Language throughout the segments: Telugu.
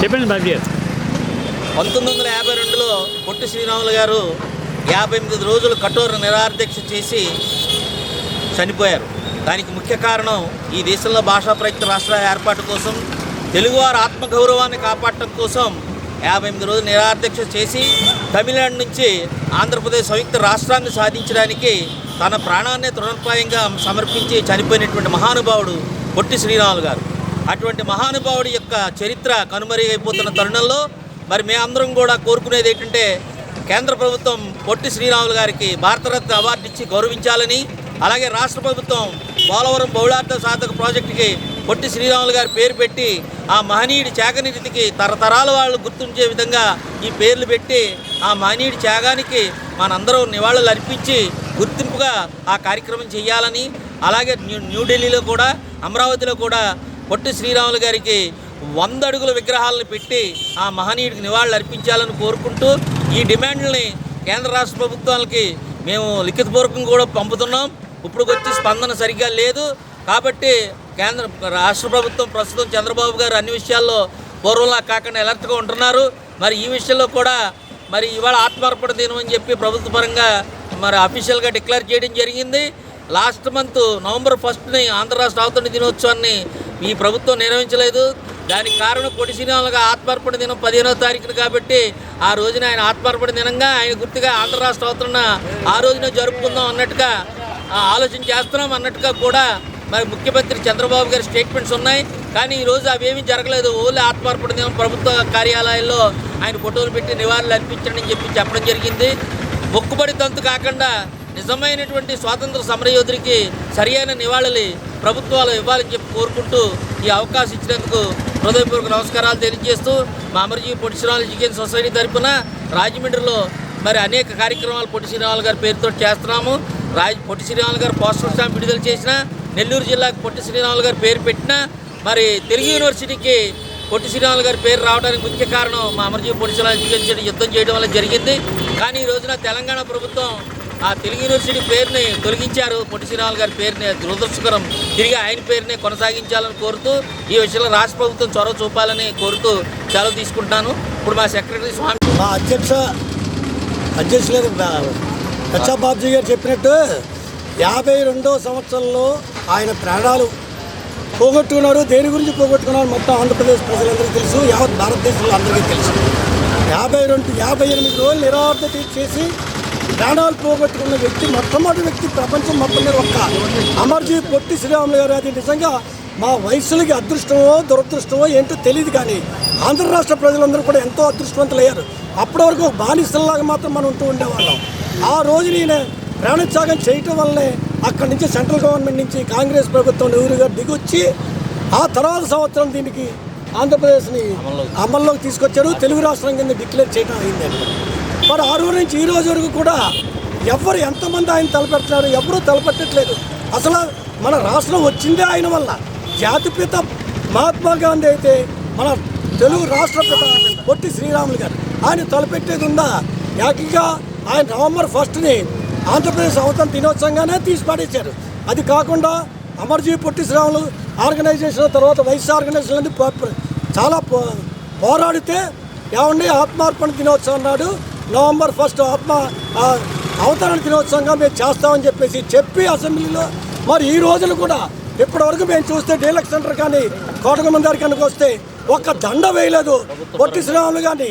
చెప్పండి బాబు పంతొమ్మిది వందల యాభై రెండులో పొట్టి శ్రీరాములు గారు యాభై ఎనిమిది రోజులు కఠోర నిరాధ్యక్ష చేసి చనిపోయారు. దానికి ముఖ్య కారణం ఈ దేశంలో భాషా ప్రయుక్త రాష్ట్ర ఏర్పాటు కోసం తెలుగువారు ఆత్మగౌరవాన్ని కాపాడటం కోసం యాభై ఎనిమిది రోజులు నిరాధ్యక్ష చేసి తమిళనాడు నుంచి ఆంధ్రప్రదేశ్ సంయుక్త రాష్ట్రాన్ని సాధించడానికి తన ప్రాణాన్ని తృణప్రాయంగా సమర్పించి చనిపోయినటువంటి మహానుభావుడు పొట్టి శ్రీరాములు గారు. అటువంటి మహానుభావుడి యొక్క చరిత్ర కనుమరుగైపోతున్న తరుణంలో మరి మేమందరం కూడా కోరుకునేది ఏంటంటే కేంద్ర ప్రభుత్వం పొట్టి శ్రీరాములు గారికి భారతరత్న అవార్డు ఇచ్చి గౌరవించాలని అలాగే రాష్ట్ర ప్రభుత్వం పోలవరం బహుళార్థ సాధక ప్రాజెక్టుకి పొట్టి శ్రీరాములు గారి పేరు పెట్టి ఆ మహనీయుడి త్యాగనిధికి తరతరాల వాళ్ళు గుర్తుంచే విధంగా ఈ పేర్లు పెట్టి ఆ మహనీయుడి త్యాగానికి మనందరం నివాళులు అర్పించి గుర్తింపుగా ఆ కార్యక్రమం చేయాలని అలాగే న్యూ న్యూఢిల్లీలో కూడా అమరావతిలో కూడా పొట్టి శ్రీరాములు గారికి వంద అడుగుల విగ్రహాలను పెట్టి ఆ మహనీయుడికి నివాళులు అర్పించాలని కోరుకుంటూ ఈ డిమాండ్లని కేంద్ర రాష్ట్ర ప్రభుత్వాలకి మేము లిఖితపూర్వకంగా కూడా పంపుతున్నాం. ఇప్పుడు వచ్చి స్పందన సరిగ్గా లేదు. కాబట్టి కేంద్ర రాష్ట్ర ప్రభుత్వం ప్రస్తుతం చంద్రబాబు గారు అన్ని విషయాల్లో పూర్వంలా కాకుండా ఎలర్ట్గా ఉంటున్నారు. మరి ఈ విషయంలో కూడా మరి ఇవాళ ఆత్మార్పణ దినం అని చెప్పి ప్రభుత్వ పరంగా మరి అఫీషియల్గా డిక్లేర్ చేయడం జరిగింది. లాస్ట్ మంత్ నవంబర్ ఫస్ట్ని ఆంధ్ర రాష్ట్ర అవతరణ దినోత్సవాన్ని ఈ ప్రభుత్వం నిర్వహించలేదు. దానికి కారణం పొడి సినిమాలుగా ఆత్మార్పణ దినం పదిహేనో తారీఖున కాబట్టి ఆ రోజున ఆయన ఆత్మార్పణ దినంగా ఆయన గుర్తుగా ఆంధ్ర రాష్ట్ర అవతరణ ఆ రోజున జరుపుకుందాం అన్నట్టుగా ఆ, ఆలోచన చేస్తున్నాం అన్నట్టుగా కూడా మరి ముఖ్యమంత్రి చంద్రబాబు గారి స్టేట్మెంట్స్ ఉన్నాయి. కానీ ఈ రోజు అవేమీ జరగలేదు. ఓన్లీ ఆత్మార్పణ దినం ప్రభుత్వ కార్యాలయాల్లో ఆయన ఫోటోలు పెట్టి నివాళులు అర్పించండి చెప్పి చెప్పడం జరిగింది. మొక్కుబడి తంతు కాకుండా నిజమైనటువంటి స్వాతంత్ర సమరయోధుడికి సరియైన నివాళులు ప్రభుత్వాలు ఇవ్వాలని చెప్పి కోరుకుంటూ ఈ అవకాశం ఇచ్చినందుకు హృదయపూర్వక నమస్కారాలు తెలియజేస్తూ మా అమర్జీ పొట్టి శ్రీరాములు ఎడ్యుకేషన్ సొసైటీ తరపున రాజమండ్రిలో మరి అనేక కార్యక్రమాలు పొట్టి శ్రీరాములు గారి పేరుతో చేస్తున్నాము. రాజ్ పొట్టి శ్రీరాములు గారు పోస్టర్ స్టాంప్ విడుదల చేసిన నెల్లూరు జిల్లాకు పొట్టి శ్రీరాములు గారి పేరు పెట్టిన మరి తెలుగు యూనివర్సిటీకి పొట్టి శ్రీరాములు గారి పేరు రావడానికి ముఖ్య కారణం మా అమరజీవి పొట్టి శ్రీరాములు యుద్ధం చేయడం వల్ల జరిగింది. కానీ ఈ రోజున తెలంగాణ ప్రభుత్వం ఆ తెలుగు యూనివర్సిటీ పేరుని తొలగించారు. పొట్టి శ్రీరాములు గారి పేరుని దురదృష్టకరం. తిరిగి ఆయన పేరుని కొనసాగించాలని కోరుతూ ఈ విషయంలో రాష్ట్ర ప్రభుత్వం చొరవ చూపాలని కోరుతూ సెలవు తీసుకుంటాను. ఇప్పుడు మా సెక్రటరీ స్వామి మా అధ్యక్ష అధ్యక్షులు కచ్చా గారు చెప్పినట్టు యాభై రెండో సంవత్సరంలో ఆయన ప్రాణాలు పోగొట్టుకున్నారు. దేని గురించి పోగొట్టుకున్నారు మొత్తం ఆంధ్రప్రదేశ్ ప్రజలందరికీ తెలుసు యావత్ భారతదేశంలో అందరికీ తెలుసు. యాభై రెండు యాభై ఎనిమిది రోజులు నిరార్థత చేసి ప్రాణాలు పోగొట్టుకున్న వ్యక్తి మొట్టమొదటి వ్యక్తి ప్రపంచం మొత్తం మీద ఒక్క అమర్జీ పొట్టి శ్రీరాములు గారు అది నిజంగా మా వయసులకి అదృష్టమో దురదృష్టమో ఏంటో తెలియదు కానీ ఆంధ్ర రాష్ట్ర ప్రజలందరూ కూడా ఎంతో అదృష్టవంతులయ్యారు. అప్పటి వరకు బానిసల్లాగా మాత్రం మనం ఉంటూ ఉండేవాళ్ళం. ఆ రోజు నేను ప్రాణత్యాగం చేయటం వల్లే అక్కడి నుంచి సెంట్రల్ గవర్నమెంట్ నుంచి కాంగ్రెస్ ప్రభుత్వం నెహ్రూ గారు దిగొచ్చి ఆ తర్వాత సంవత్సరం దీనికి ఆంధ్రప్రదేశ్ని అమల్లోకి తీసుకొచ్చారు. తెలుగు రాష్ట్రం కింద డిక్లేర్ చేయడం అయిందండి మరి ఆ రోజు నుంచి ఈ రోజు వరకు కూడా ఎవరు ఎంతమంది ఆయన తలపెడుతున్నారు ఎవరూ తలపెట్టట్లేదు. అసలు మన రాష్ట్రం వచ్చిందే ఆయన వల్ల. జాతిపిత మహాత్మా గాంధీ అయితే మన తెలుగు రాష్ట్రపిత పొట్టి శ్రీరాములు గారు. ఆయన తలపెట్టేది ఉందా? ఏకంగా ఆయన నవంబర్ ఫస్ట్ని ఆంధ్రప్రదేశ్ అవతరణ దినోత్సవంగానే తీసి పడేశారు అది కాకుండా అమర్జీ పొట్టి శ్రీరాములు ఆర్గనైజేషన్ తర్వాత వైఎస్ ఆర్గనైజేషన్ అనేది చాలా పో పోరాడితే ఏమండి ఆత్మార్పణ దినోత్సవం నాడు నవంబర్ ఫస్ట్ ఆత్మ అవతరణ దినోత్సవంగా మేము చేస్తామని చెప్పేసి చెప్పి అసెంబ్లీలో మరి ఈ రోజులు కూడా ఇప్పటివరకు మేము చూస్తే డీలక్స్ సెంటర్ కానీ కోటగమందారి కనుక వస్తే ఒక్క దండ వేయలేదు. పొట్టి శ్రీరాములు కానీ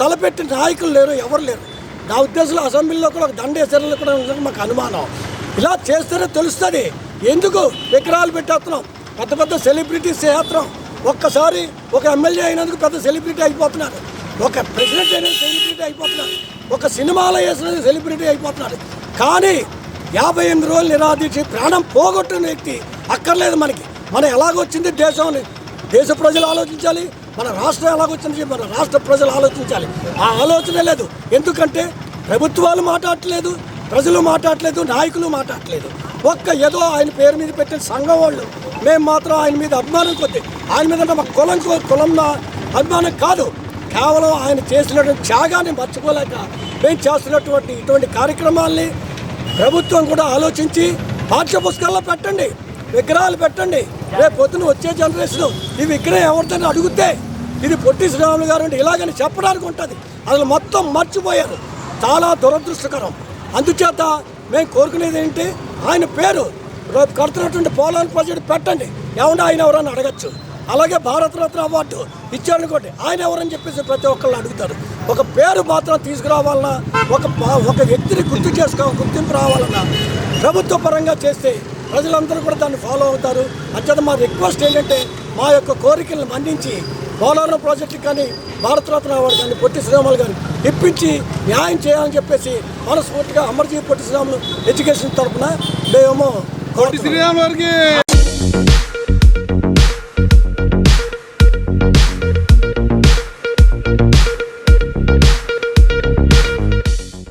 తలపెట్టిన నాయకులు లేరు ఎవరు లేరు. నా ఉద్దేశంలో అసెంబ్లీలో కూడా ఒక దండ వేసారని కూడా మాకు అనుమానం. ఇలా చేస్తేనే తెలుస్తుంది. ఎందుకు విగ్రహాలు పెట్టేస్తున్నాం? పెద్ద పెద్ద సెలబ్రిటీస్ చేస్తున్నాం. ఒక్కసారి ఒక ఎమ్మెల్యే అయినందుకు పెద్ద సెలబ్రిటీ అయిపోతున్నారు. ఒక ప్రెసిడెంట్ అయిన సెలబ్రిటీ అయిపోతున్నారు. ఒక సినిమాలో వేసిన సెలబ్రిటీ అయిపోతున్నారు. కానీ యాభై ఎనిమిది రోజులు నిరాదీక్ష ప్రాణం పోగొట్టిన వ్యక్తి అక్కర్లేదు మనకి. మనం ఎలాగొచ్చింది దేశం దేశ ప్రజలు ఆలోచించాలి మన రాష్ట్రం ఎలాగొచ్చింది మన రాష్ట్ర ప్రజలు ఆలోచించాలి. ఆ ఆలోచన లేదు. ఎందుకంటే ప్రభుత్వాలు మాట్లాడట్లేదు ప్రజలు మాట్లాడట్లేదు నాయకులు మాట్లాడలేదు ఒక్క ఏదో ఆయన పేరు మీద పెట్టిన సంఘం వాళ్ళు మేము మాత్రం ఆయన మీద అభిమానం కొద్ది. ఆయన మీద మా కులం కో- కులం నా అభిమానం కాదు. కేవలం ఆయన చేసినటువంటి త్యాగాన్ని మర్చిపోలేక మేము చేస్తున్నటువంటి ఇటువంటి కార్యక్రమాల్ని ప్రభుత్వం కూడా ఆలోచించి పాఠ్య పుస్తకాల్లో పెట్టండి విగ్రహాలు పెట్టండి. రేపు పొద్దున వచ్చే జనరేషన్ ఇవి ఇక్కడే ఎవరిదని అడిగితే ఇది పొట్టి శ్రీరాములు గారు అంటే ఇలాగని చెప్పడానికి ఉంటుంది. అసలు మొత్తం మర్చిపోయారు. చాలా దురదృష్టకరం. అందుచేత మేము కోరుకునేది ఏంటి? ఆయన పేరు రేపు కడుతున్నటువంటి పోలాన్ ప్రాజెక్ట్ పెట్టండి. ఏమన్నా ఆయన ఎవరని అడగచ్చు. అలాగే భారతరత్న అవార్డు ఇచ్చారనుకోండి ఆయన ఎవరని చెప్పేసి ప్రతి ఒక్కళ్ళు అడుగుతారు. ఒక పేరు మాత్రం తీసుకురావాలన్నా ఒక ఒక వ్యక్తిని గుర్తు చేసుకో గుర్తింపు రావాలన్నా ప్రభుత్వ పరంగా చేస్తే ప్రజలందరూ కూడా దాన్ని ఫాలో అవుతారు. అంచేత మా రిక్వెస్ట్ ఏంటంటే మా యొక్క కోరికలను మన్నించి పోలవరం ప్రాజెక్టు కానీ భారతరత్న అవార్డు కానీ పొట్టి శ్రీరాములు కానీ ఇప్పించి న్యాయం చేయాలని చెప్పేసి మనస్ఫూర్తిగా అమర్జీ పొట్టి శ్రీరాములు ఎడ్యుకేషన్ తరఫున మేమేమో శ్రీరాములు గారికి!